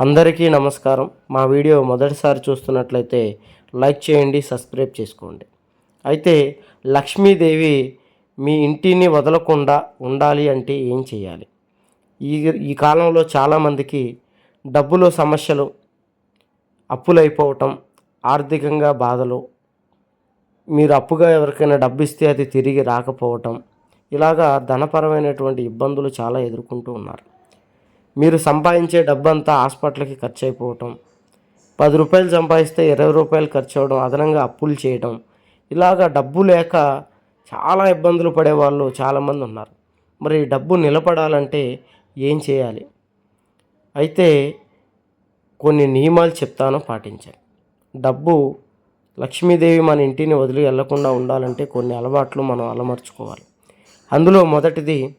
అందరికీ నమస్కారం. మా వీడియో మొదటిసారి చూస్తున్నట్లయితే లైక్ చేయండి సబ్స్క్రైబ్ చేసుకోండి. అయితే లక్ష్మీదేవి మీ ఇంటిని వదలకుండా ఉండాలి అంటే ఏం చేయాలి? ఈ ఈ కాలంలో చాలామందికి డబ్బులో సమస్యలు అప్పులైపోవటం ఆర్థికంగా బాధలు మీరు అప్పుగా ఎవరికైనా డబ్బు ఇస్తే అది తిరిగి రాకపోవటం ఇలాగా ధనపరమైనటువంటి ఇబ్బందులు చాలా ఎదుర్కొంటూ ఉన్నారు. మీరు సంపాదించే డబ్బంతా హాస్పిటల్కి ఖర్చు అయిపోవటం పది రూపాయలు సంపాదిస్తే ఇరవై రూపాయలు ఖర్చు అవ్వడం అదనంగా అప్పులు చేయడం ఇలాగా డబ్బు లేక చాలా ఇబ్బందులు పడేవాళ్ళు చాలామంది ఉన్నారు. మరి డబ్బు నిలబడాలంటే ఏం చేయాలి? అయితే కొన్ని నియమాలు చెప్తాను పాటించాలి. డబ్బు లక్ష్మీదేవి మన ఇంటిని వదిలి వెళ్ళకుండా ఉండాలంటే కొన్ని అలవాట్లు మనం అలమర్చుకోవాలి. అందులో మొదటిది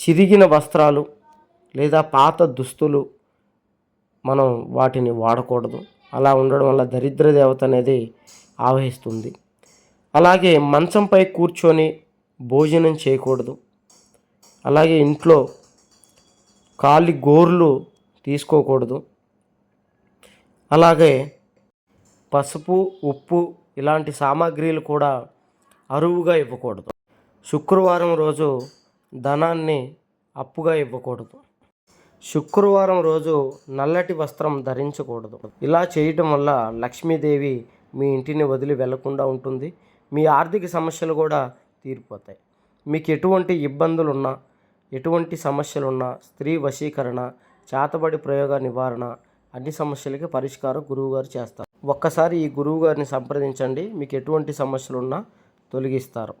చిరిగిన వస్త్రాలు లేదా పాత దుస్తులు మనం వాటిని వాడకూడదు. అలా ఉండడం వల్ల దరిద్ర దేవత అనేది ఆవహిస్తుంది. అలాగే మంచంపై కూర్చొని భోజనం చేయకూడదు. అలాగే ఇంట్లో కాలి గోర్లు తీసుకోకూడదు. అలాగే పసుపు ఉప్పు ఇలాంటి సామాగ్రిలు కూడా అరువుగా ఇవ్వకూడదు. శుక్రవారం రోజు ధనాన్ని అప్పుగా ఇవ్వకూడదు. శుక్రవారం రోజు నల్లటి వస్త్రం ధరించకూడదు. ఇలా చేయటం వల్ల లక్ష్మీదేవి మీ ఇంటిని వదిలి వెళ్ళకుండా ఉంటుంది. మీ ఆర్థిక సమస్యలు కూడా తీరిపోతాయి. మీకు ఎటువంటి ఇబ్బందులు ఉన్నా ఎటువంటి సమస్యలున్నా స్త్రీ వశీకరణ చేతబడి ప్రయోగ నివారణ అన్ని సమస్యలకి పరిష్కారం గురువుగారు చేస్తారు. ఒక్కసారి ఈ గురువుగారిని సంప్రదించండి. మీకు ఎటువంటి సమస్యలున్నా తొలగిస్తారు.